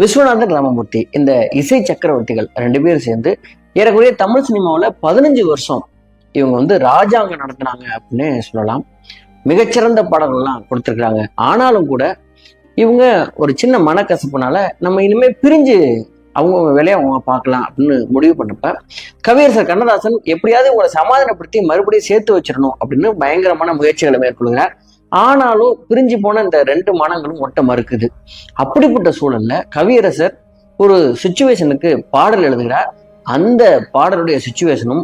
விஸ்வநாதன் ராமமூர்த்தி இந்த இசை சக்கரவர்த்திகள் ரெண்டு பேரும் சேர்ந்து ஏறக்குறைய தமிழ் சினிமாவில் பதினஞ்சு வருஷம் இவங்க வந்து ராஜாங்க நடத்தினாங்க அப்படின்னு சொல்லலாம். மிகச்சிறந்த பாடல்கள்லாம் கொடுத்துருக்குறாங்க. ஆனாலும் கூட இவங்க ஒரு சின்ன மனக்கசப்புனால நம்ம இனிமேல் பிரிஞ்சு அவங்கவுங்க வேலையை அவங்க பார்க்கலாம் அப்படின்னு முடிவு பண்ணப்ப கவியரசர் கண்ணதாசன் எப்படியாவது உங்களை சமாதானப்படுத்தி மறுபடியும் சேர்த்து வச்சிடணும் அப்படின்னு பயங்கரமான முயற்சிகளை மேற்கொள்கிறார். ஆனாலும் பிரிஞ்சு போன இந்த ரெண்டு மனங்களும் ஒட்ட மறுக்குது. அப்படிப்பட்ட சூழல்ல கவியரசர் ஒரு சுச்சுவேஷனுக்கு பாடல் எழுதுகிறார். அந்த பாடலுடைய சுச்சுவேஷனும்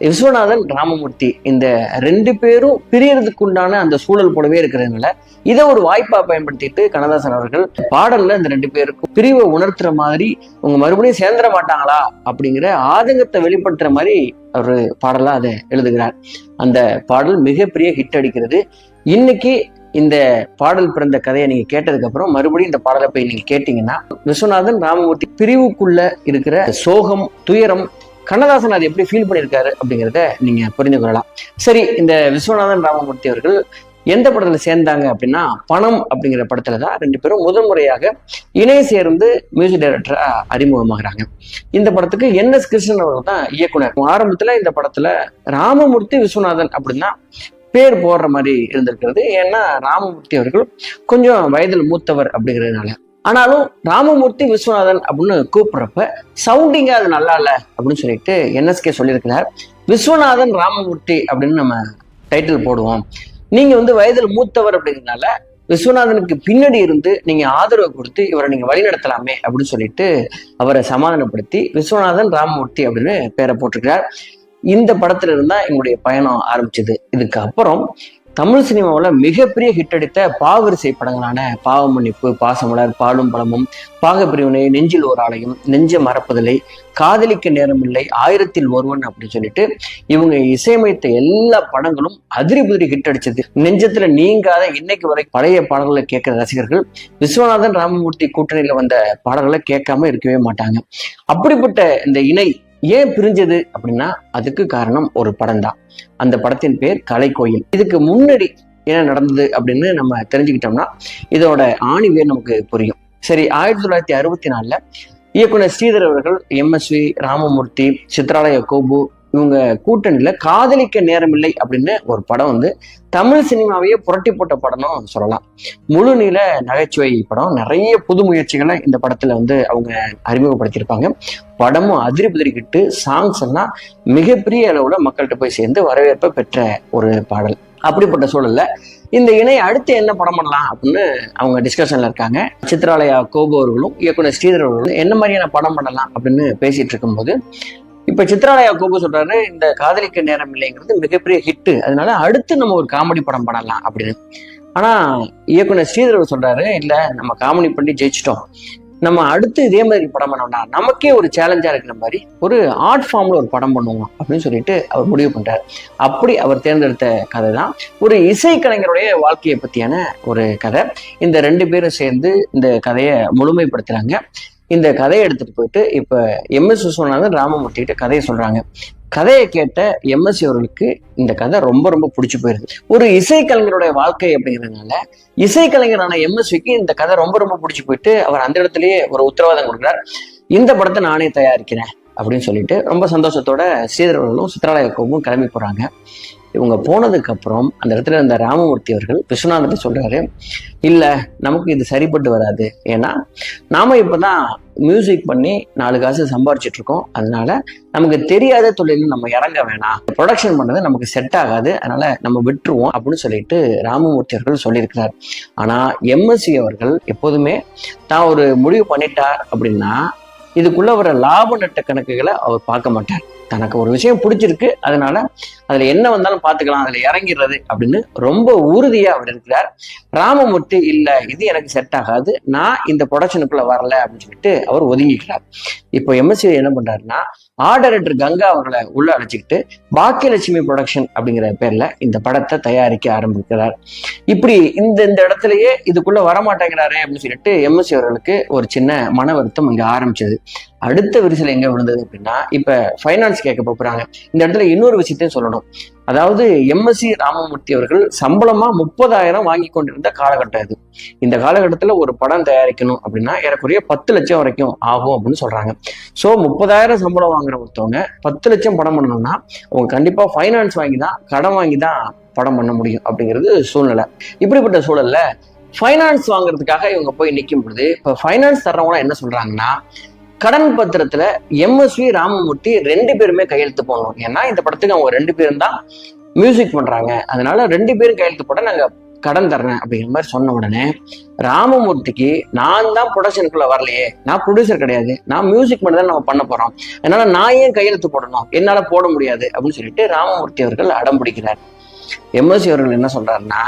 விஸ்வநாதன் ராமமூர்த்தி இந்த ரெண்டு பேரும் பிரியறதுக்கு உண்டான அந்த சூழல் போலவே இருக்கிறதுனால இதை ஒரு வாய்ப்பா பயன்படுத்திட்டு கண்ணதாசன் அவர்கள் பாடல்ல இந்த ரெண்டு பேருக்கும் பிரிவை உணர்த்துற மாதிரி உங்க மறுபடியும் சேர்ந்துட மாட்டாங்களா? அப்படிங்கிற ஆதங்கத்தை வெளிப்படுத்துற மாதிரி ஒரு பாடலா அதை எழுதுகிறார். அந்த பாடல் மிகப்பெரிய ஹிட் அடிக்கிறது. இன்னைக்கு இந்த பாடல் பிறந்த கதையை நீங்க கேட்டதுக்கு அப்புறம் மறுபடியும் இந்த பாடலை போய் நீங்க கேட்டீங்கன்னா விஸ்வநாதன் ராமமூர்த்தி பிரிவுக்குள்ள இருக்கிற சோகம் துயரம் கண்ணதாசன் அதை எப்படி ஃபீல் பண்ணியிருக்காரு அப்படிங்கிறத நீங்க புரிந்து கொள்ளலாம். சரி இந்த விஸ்வநாதன் ராமமூர்த்தி அவர்கள் எந்த படத்துல சேர்ந்தாங்க அப்படின்னா பணம் அப்படிங்கிற படத்துல தான் ரெண்டு பேரும் முதல் முறையாக இணை சேர்ந்து மியூசிக் டைரக்டரா அறிமுகமாகிறாங்க. இந்த படத்துக்கு என் எஸ் கிருஷ்ணன் அவர்கள் தான் இயக்குனர். ஆரம்பத்துல இந்த படத்துல ராமமூர்த்தி விஸ்வநாதன் அப்படின்னா பேர் போடுற மாதிரி இருந்திருக்கிறது. ஏன்னா ராமமூர்த்தி அவர்கள் கொஞ்சம் வயதில் மூத்தவர் அப்படிங்கிறதுனால. ஆனாலும் ராமமூர்த்தி விஸ்வநாதன் அப்படின்னு கூப்பிட்றப்ப சவுண்டிங்காக அது நல்லா இல்ல அப்படின்னு சொல்லிட்டு என்எஸ்கே சொல்லியிருக்கிறார். விஸ்வநாதன் ராமமூர்த்தி அப்படின்னு நம்ம டைட்டில் போடுவோம். நீங்க வந்து வயதில் மூத்தவர் அப்படிங்கிறதுனால விஸ்வநாதனுக்கு பின்னாடி இருந்து நீங்க ஆதரவு கொடுத்து இவரை நீங்க வழிநடத்தலாமே அப்படின்னு சொல்லிட்டு அவரை சமாதானப்படுத்தி விஸ்வநாதன் ராமமூர்த்தி அப்படின்னு பேரை போட்டிருக்கிறார். இந்த படத்துல இருந்தா எங்களுடைய பயணம் ஆரம்பிச்சது. இதுக்கு அப்புறம் தமிழ் சினிமாவில் மிகப்பெரிய ஹிட் அடித்த பாவரிசை படங்களான பாவமன்னிப்பு பாசமலர் பாலும் பழமும் பாகப்பிரிவினை நெஞ்சில் ஓர் ஆலயம் நெஞ்ச மறப்பதில்லை காதலிக்க நேரமில்லை ஆயிரத்தில் ஒருவன் அப்படின்னு சொல்லிட்டு இவங்க இசையமைத்த எல்லா படங்களும் அதிரி புதிரி ஹிட் அடிச்சது. நெஞ்சத்துல நீங்காத இன்னைக்கு வரை பழைய பாடல்களை கேட்கிற ரசிகர்கள் விஸ்வநாதன் ராமமூர்த்தி கூட்டணியில வந்த பாடல்களை கேட்காம இருக்கவே மாட்டாங்க. அப்படிப்பட்ட இந்த இணை ஏன் பிரிஞ்சது அப்படின்னா அதுக்கு காரணம் ஒரு படம் தான் அந்த படத்தின் பேர் கலைக்கோயில். இதுக்கு முன்னாடி என்ன நடந்தது அப்படின்னு நம்ம தெரிஞ்சுக்கிட்டோம்னா இதோட ஆணி நமக்கு புரியும். சரி ஆயிரத்தி தொள்ளாயிரத்தி அறுபத்தி நாலுல இயக்குனர் ஸ்ரீதர் அவர்கள் எம்எஸ்வி ராமமூர்த்தி சித்ராலய கோபு இவங்க கூட்டணியில் காதலிக்க நேரமில்லை அப்படின்னு ஒரு படம் வந்து தமிழ் சினிமாவையே புரட்டி போட்ட படம்னு சொல்லலாம். முழு நீள நகைச்சுவை படம். நிறைய புது முயற்சிகளை இந்த படத்துல வந்து அவங்க அறிமுகப்படுத்தியிருப்பாங்க. படமும் அதிரி புதிரிக்கிட்டு சாங்ஸ் எல்லாம் மிகப்பெரிய அளவுல மக்கள்கிட்ட போய் சேர்ந்து வரவேற்பை பெற்ற ஒரு பாடல். அப்படிப்பட்ட சூழல்ல இந்த இணை அடுத்து என்ன படம் பண்ணலாம் அப்படின்னு அவங்க டிஸ்கஷன்ல இருக்காங்க. சித்ராலயா கோபு அவர்களும் இயக்குனர் ஸ்ரீதர் அவர்களும் என்ன மாதிரியான படம் பண்ணலாம் அப்படின்னு பேசிட்டு இருக்கும்போது இப்ப சித்ராலயா கோபு சொல்றாரு இந்த காதலிக்க நேரம் இல்லைங்கிறது மிகப்பெரிய ஹிட் அதனால அடுத்து நம்ம ஒரு காமெடி படம் பண்ணலாம் அப்படின்னு. ஆனா இயக்குனர் ஸ்ரீதர் சொல்றாரு இல்ல நம்ம காமெடி பண்ணி ஜெயிச்சிட்டோம். நம்ம அடுத்து இதே மாதிரி படம் பண்ணோம்னா நமக்கே ஒரு சேலஞ்சா இருக்கிற மாதிரி ஒரு ஆர்ட் ஃபார்ம்ல ஒரு படம் பண்ணுவோம் அப்படின்னு சொல்லிட்டு அவர் முடிவு பண்றாரு. அப்படி அவர் தேர்ந்தெடுத்த கதை தான் ஒரு இசைக்கலைஞருடைய வாழ்க்கையை பத்தியான ஒரு கதை. இந்த ரெண்டு பேரும் சேர்ந்து இந்த கதையை முழுமைப்படுத்துறாங்க. இந்த கதையை எடுத்துட்டு போயிட்டு இப்ப எம்எஸ் விஸ்வநாதன் ராமமூர்த்திகிட்ட கதையை சொல்றாங்க. கதையை கேட்ட எம்எஸ்சி அவர்களுக்கு இந்த கதை ரொம்ப ரொம்ப பிடிச்சி போயிருது. ஒரு இசைக்கலைஞருடைய வாழ்க்கை அப்படிங்கிறதுனால இசைக்கலைஞரான எம்எஸ்விக்கு இந்த கதை ரொம்ப ரொம்ப பிடிச்சி போயிட்டு அவர் அந்த இடத்துலயே ஒரு உத்தரவாதம் கொடுக்குறார். இந்த படத்தை நானே தயாரிக்கிறேன் அப்படின்னு சொல்லிட்டு ரொம்ப சந்தோஷத்தோட ஸ்ரீதர் அவர்களும் சித்ராலய கிளம்பி போறாங்க. இவங்க போனதுக்கு அப்புறம் அந்த இடத்துல இருந்த ராமமூர்த்தி அவர்கள் விஸ்வநாதத்தை சொல்றாரு இல்ல நமக்கு இது சரிப்பட்டு வராது. ஏன்னா நாம இப்பதான் மியூசிக் பண்ணி நாலு காசு சம்பாரிச்சிட்டு இருக்கோம். அதனால நமக்கு தெரியாத தொழில் நம்ம இறங்க வேணாம். ப்ரொடக்ஷன் பண்ணது நமக்கு செட் ஆகாது. அதனால நம்ம விட்டுருவோம் அப்படின்னு சொல்லிட்டு ராமமூர்த்தி அவர்கள் சொல்லியிருக்கிறார். ஆனா எம்எஸ்சி அவர்கள் எப்போதுமே தான் ஒரு முடிவு பண்ணிட்டார் அப்படின்னா இதுக்குள்ள வர லாப நட்ட கணக்குகளை அவர் பார்க்க மாட்டார். தனக்கு ஒரு விஷயம் பிடிச்சிருக்கு அதனால அதுல என்ன வந்தாலும் பார்த்துக்கலாம் அதுல இறங்கிடுறது அப்படின்னு ரொம்ப உறுதியா அவர் இருக்கிறார். ராமமூர்த்தி இல்ல இது எனக்கு செட் ஆகாது நான் இந்த ப்ரொடக்ஷனுக்குள்ள வரல அப்படின்னு சொல்லிட்டு அவர் ஒதுங்கிக்கிறார். இப்போ எம்எஸ்சி என்ன பண்றாருன்னா ஆர்ட் டைரக்டர் கங்கா அவர்களை உள்ள அழைச்சிக்கிட்டு பாக்கியலட்சுமி ப்ரொடக்ஷன் அப்படிங்கிற பேர்ல இந்த படத்தை தயாரிக்க ஆரம்பிக்கிறார். இப்படி இந்த இந்த இடத்துலயே இதுக்குள்ள வரமாட்டேங்கிறாரே அப்படின்னு சொல்லிட்டு எம்எஸ்சி அவர்களுக்கு ஒரு சின்ன மன வருத்தம் இங்க ஆரம்பிச்சது. அடுத்த விரிசல் எங்க விழுந்தது அப்படின்னா இப்ப ஃபைனான்ஸ் கேட்க போறாங்க. இந்த இடத்துல இன்னொரு விஷயத்தையும் சொல்லணும். அதாவது எம்எஸ்சி ராமமூர்த்தி அவர்கள் சம்பளமா முப்பதாயிரம் வாங்கி கொண்டிருந்த காலகட்டம் இது. இந்த காலகட்டத்தில் ஒரு படம் தயாரிக்கணும் அப்படின்னா ஏறக்குறைய பத்து லட்சம் வரைக்கும் ஆகும் அப்படின்னு சொல்றாங்க. ஸோ முப்பதாயிரம் சம்பளம் வாங்குற ஒருத்தவங்க பத்து லட்சம் படம் பண்ணணும்னா அவங்க கண்டிப்பாக ஃபைனான்ஸ் வாங்கி தான் கடன் வாங்கி தான் படம் பண்ண முடியும் அப்படிங்கிறது சூழ்நிலை. இப்படிப்பட்ட சூழல்ல ஃபைனான்ஸ் வாங்குறதுக்காக இவங்க போய் நிற்கும் பொழுது இப்போ ஃபைனான்ஸ் தர்றவங்க என்ன சொல்றாங்கன்னா கடன் பத்திரத்துல எம்எஸ்வி ராமமூர்த்தி ரெண்டு பேருமே கையெழுத்து போடணும். ஏன்னா இந்த படத்துக்கு அவங்க ரெண்டு பேரும் தான் மியூசிக் பண்றாங்க. அதனால ரெண்டு பேரும் கையெழுத்து போட நாங்க கடன் தர்றேன் அப்படிங்கிற மாதிரி சொன்ன உடனே ராமமூர்த்திக்கு நான் தான் ப்ரொடக்ஷனுக்குள்ள வரலையே. நான் ப்ரொடியூசர் கிடையாது. நான் மியூசிக் மட்டும் தான் நம்ம பண்ண போறோம். அதனால நான் ஏன் கையெழுத்து போடணும்? என்னால போட முடியாது அப்படின்னு சொல்லிட்டு ராமமூர்த்தி அவர்கள் அடம் பிடிக்கிறார். எம்எஸ்சி அவர்கள் என்ன சொல்றாருன்னா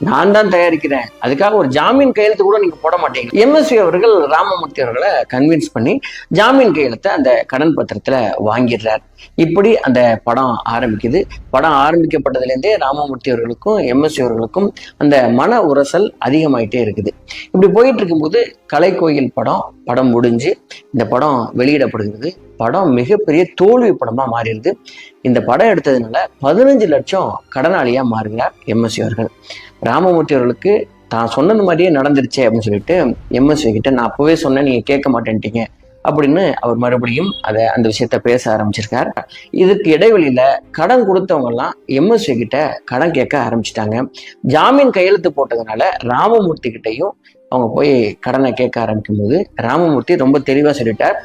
நான் தான் தயாரிக்கிறேன். அதுக்காக ஒரு ஜாமீன் கையெழுத்து கூட நீங்க போட மாட்டீங்க. எம்எஸ்வி அவர்கள் ராமமூர்த்தி அவர்களை கன்வின்ஸ் பண்ணி ஜாமீன் கையெழுத்தை அந்த கடன் பத்திரத்துல வாங்கிடுறார். இப்படி அந்த படம் ஆரம்பிக்குது. படம் ஆரம்பிக்கப்பட்டதுலேருந்தே ராமமூர்த்தி அவர்களுக்கும் எம்எஸ்சி அவர்களுக்கும் அந்த மன உரசல் அதிகமாயிட்டே இருக்குது. இப்படி போயிட்டு இருக்கும்போது கலைக்கோயில் படம் படம் முடிஞ்சு இந்த படம் வெளியிடப்படுகிறது. படம் மிகப்பெரிய தோல்வி படமா மாறிடுது. இந்த படம் எடுத்ததுனால பதினஞ்சு லட்சம் கடனாளியா மாறுகிறார் எம்எஸ்சி அவர்கள். ராமமூர்த்தி அவர்களுக்கு தான் சொன்னது மாதிரியே நடந்துருச்சே அப்படின்னு சொல்லிட்டு எம்எஸ்வி கிட்ட நான் அப்போவே சொன்னேன் நீங்கள் கேட்க மாட்டேன்ட்டீங்க அப்படின்னு அவர் மறுபடியும் அதை அந்த விஷயத்த பேச ஆரம்பிச்சிருக்கார். இதுக்கு இடைவெளியில கடன் கொடுத்தவங்கெல்லாம் எம்எஸ்வி கிட்ட கடன் கேட்க ஆரம்பிச்சிட்டாங்க. ஜாமீன் கையெழுத்து போட்டதுனால ராமமூர்த்தி கிட்டையும் அவங்க போய் கடனை கேட்க ஆரம்பிக்கும் போது ராமமூர்த்தி ரொம்ப தெளிவாக சொல்லிட்டார்.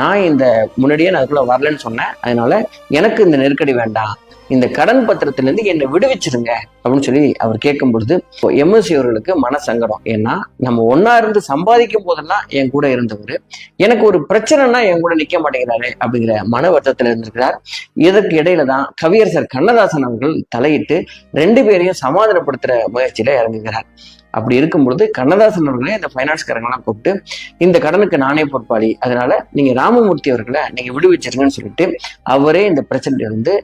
நான் இந்த முன்னாடியே நான் அதுக்குள்ளே வரலன்னு சொன்னேன். அதனால எனக்கு இந்த நெருக்கடி வேண்டாம். இந்த கடன் பத்திரத்திலிருந்து என்னை விடுவிச்சிருங்க அப்படின்னு சொல்லி அவர் கேட்கும் பொழுது எம்எஸ்சி அவர்களுக்கு மன சங்கடம். ஏன்னா நம்ம ஒன்னா இருந்து சம்பாதிக்கும் போதெல்லாம் என் கூட இருந்தவர். எனக்கு ஒரு பிரச்சனைனா என் கூட நிக்க மாட்டேங்கிறாரு அப்படிங்கிற மன வருத்தத்தில் இருந்திருக்கிறார். இதற்கு இடையில தான் கவியரசர் கண்ணதாசன் அவர்கள் தலையிட்டு ரெண்டு பேரையும் சமாதானப்படுத்துற முயற்சியில இறங்குகிறார். அப்படி இருக்கும் பொழுது கண்ணதாசன் அவர்களே இந்த ஃபைனான்ஸ்காரங்களாம் கூப்பிட்டு இந்த கடனுக்கு நானே பொறுப்பாளி. அதனால நீங்க ராமமூர்த்தி அவர்களை நீங்க விடுவிச்சிருங்கன்னு சொல்லிட்டு அவரே இந்த பிரச்சனையில இருந்து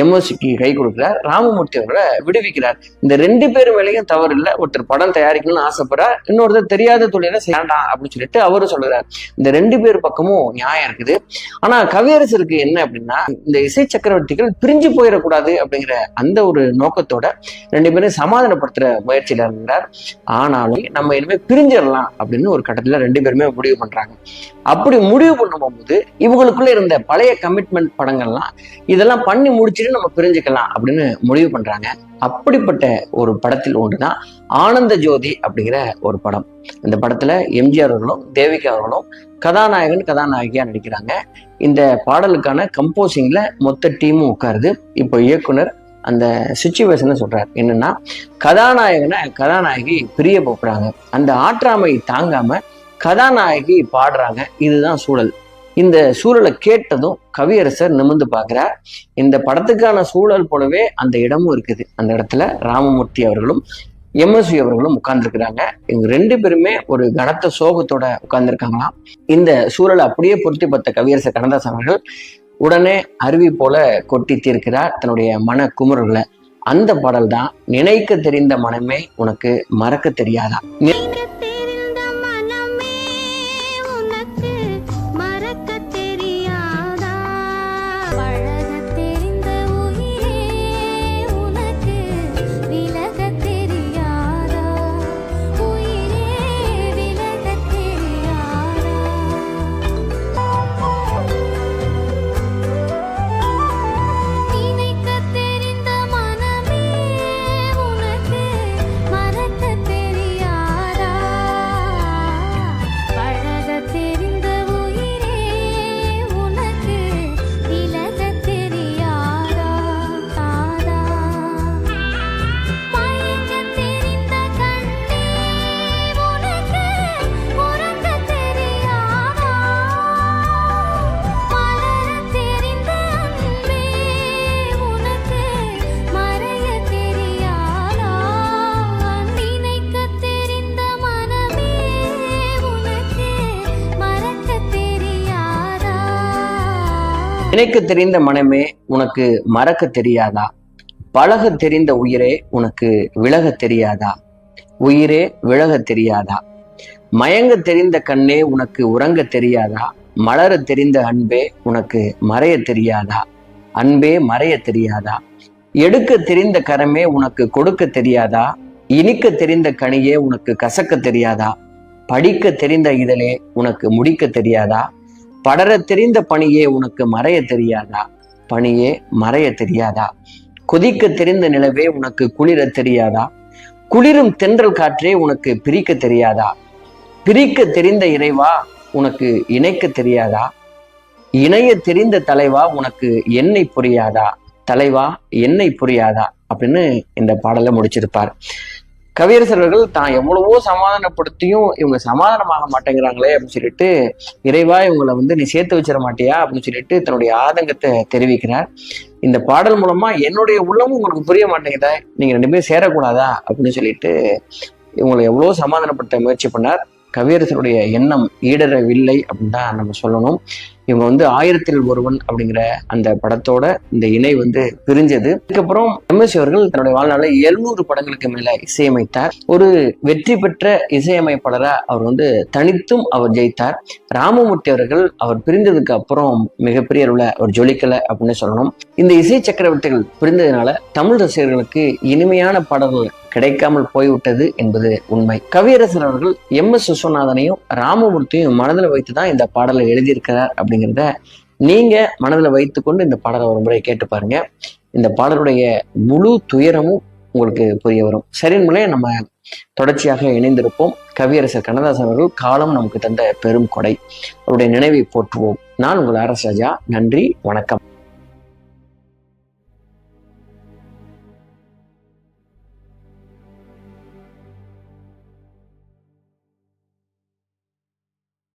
எம்எஸ்சிக்கு கை கொடுக்கிறார். ராமமூர்த்தி அவரை விடுவிக்கிறார். இந்த ரெண்டு பேர் மேலேயும் தவறு இல்லை. ஒருத்தர் படம் தயாரிக்கணும்னு ஆசைப்படுறார். இன்னொருத்தர் தெரியாத தொழில செய்யலாம் அப்படின்னு சொல்லிட்டு அவரும் சொல்லுறார் இந்த ரெண்டு பேர் பக்கமும் நியாயம் இருக்குது. ஆனா கவியரசருக்கு என்ன அப்படின்னா இந்த இசை சக்கரவர்த்திகள் பிரிஞ்சு போயிடக்கூடாது அப்படிங்கிற அந்த ஒரு நோக்கத்தோட ரெண்டு பேரும் சமாதானப்படுத்துற முயற்சியில இருந்தார். ஆனாலும் நம்ம இனிமே பிரிஞ்சிடலாம் அப்படின்னு ஒரு கட்டத்துல ரெண்டு பேருமே முடிவு பண்றாங்க. அப்படி முடிவு பண்ணும்போது இவங்களுக்குள்ள இருந்த பழைய கமிட்மெண்ட் படங்கள்லாம் இதெல்லாம் பண்ணி முடிச்சு வச்சுட்டு நம்ம பிரிஞ்சுக்கலாம் அப்படின்னு முடிவு பண்றாங்க. அப்படிப்பட்ட ஒரு படத்தில் ஒன்றுதான் ஆனந்த ஜோதி அப்படிங்கிற ஒரு படம். இந்த படத்துல எம்ஜிஆர் அவர்களும் தேவிகா அவர்களும் கதாநாயகன் கதாநாயகியா நடிக்கிறாங்க. இந்த பாடலுக்கான கம்போசிங்ல மொத்த டீமும் உட்காருது. இப்போ இயக்குனர் அந்த சுச்சுவேஷனை சொல்றாரு. என்னன்னா கதாநாயகனை கதாநாயகி பிரிய போக்குறாங்க. அந்த ஆற்றாமை தாங்காம கதாநாயகி பாடுறாங்க. இதுதான் சூழல். இந்த சூழலை கேட்டதும் கவியரசர் நிமிர்ந்து பார்க்கிறார். இந்த படத்துக்கான சூழல் போலவே அந்த இடமும் இருக்குது. அந்த இடத்துல ராமமூர்த்தி அவர்களும் எம்எஸ்வி அவர்களும் உட்கார்ந்துருக்கிறாங்க. இவங்க ரெண்டு பேருமே ஒரு கனத்த சோகத்தோட உட்கார்ந்துருக்காங்களாம். இந்த சூழலை அப்படியே பொருத்தி பார்த்த கவியரசர் கண்ணதாசன் அவர்கள் உடனே அருவி போல கொட்டி தீர்க்கிறார் தன்னுடைய மன குமுறல்களை அந்த பாடல் தான் நினைக்க தெரிந்த மனமே உனக்கு மறக்க தெரியாதா? நினைக்க தெரிந்த மனமே உனக்கு மறக்க தெரியாதா? பழக தெரிந்த உயிரே உனக்கு விலக தெரியாதா? உயிரே விலக தெரியாதா? மயங்க தெரிந்த கண்ணே உனக்கு உறங்க தெரியாதா? மலர தெரிந்த அன்பே உனக்கு மறைய தெரியாதா? அன்பே மறைய தெரியாதா? எடுக்க தெரிந்த கரமே உனக்கு கொடுக்க தெரியாதா? இனிக்க தெரிந்த கனியே உனக்கு கசக்க தெரியாதா? படிக்க தெரிந்த இதழே உனக்கு முடிக்க தெரியாதா? படர தெரிந்த பணியே உனக்கு மறைய தெரியாதா? பணியே மறைய தெரியாதா? கொதிக்க தெரிந்த நிலவே உனக்கு குளிர தெரியாதா? குளிரும் தென்றல் காற்றே உனக்கு பிரிக்க தெரியாதா? பிரிக்க தெரிந்த இறைவா உனக்கு இணைக்க தெரியாதா? இணைய தெரிந்த தலைவா உனக்கு என்னை புரியாதா? தலைவா என்னை புரியாதா? அப்படின்னு இந்த பாடலை முடிச்சிருப்பார். கவியரசர் அவர்கள் தான் எவ்வளவோ சமாதானப்படுத்தியும் இவங்க சமாதானமாக மாட்டேங்கிறாங்களே அப்படின்னு சொல்லிட்டு இறைவா இவங்களை வந்து நீ சேர்த்து வச்சிட மாட்டியா? அப்படின்னு சொல்லிட்டு தன்னுடைய ஆதங்கத்தை தெரிவிக்கிறார். இந்த பாடல் மூலமா என்னுடைய உள்ளமும் உங்களுக்கு புரிய மாட்டேங்குதா? நீங்க ரெண்டு பேரும் சேரக்கூடாதா? அப்படின்னு சொல்லிட்டு இவங்களை எவ்வளவோ சமாதானப்படுத்த முயற்சி பண்ணார். கவியரசருடைய எண்ணம் ஈடறவில்லை அப்படின்னு தான் நம்ம சொல்லணும். இவங்க வந்து ஆயிரத்தில் ஒருவன் அப்படிங்கிற அந்த படத்தோட இந்த இணை வந்து பிரிஞ்சது. அதுக்கப்புறம் எம்எஸ்சி அவர்கள் தன்னுடைய வாழ்நாளில் எழுநூறு படங்களுக்கு மேல இசையமைத்தார். ஒரு வெற்றி பெற்ற இசையமைப்பாளரா அவர் வந்து தனித்தும் அவர் ஜெயித்தார். ராமமூர்த்தி அவர்கள் அவர் பிரிந்ததுக்கு அப்புறம் மிகப்பெரிய அளவில் அவர் ஜொலிக்கலை அப்படின்னு சொல்லணும். இந்த இசை சக்கரவர்த்திகள் பிரிந்ததுனால தமிழ் ரசிகர்களுக்கு இனிமையான பாடல்கள் கிடைக்காமல் போய்விட்டது என்பது உண்மை. கவியரசர் அவர்கள் எம் எஸ் விஸ்வநாதனையும் ராமமூர்த்தியும் மனதில் வைத்து தான் இந்த பாடலை எழுதியிருக்கிறார் அப்படிங்கிறத நீங்கள் மனதில் வைத்துக்கொண்டு இந்த பாடலை ஒரு முறை கேட்டு பாருங்க. இந்த பாடலுடைய முழு துயரமும் உங்களுக்கு புரிய வரும். சரிங்களே நம்ம தொடர்ச்சியாக இணைந்திருப்போம். கவியரசர் கண்ணதாசன் அவர்கள் காலம் நமக்கு தந்த பெரும் கொடை. அவருடைய நினைவை போற்றுவோம். நான் உங்கள் அரசு ராஜா. நன்றி. வணக்கம்.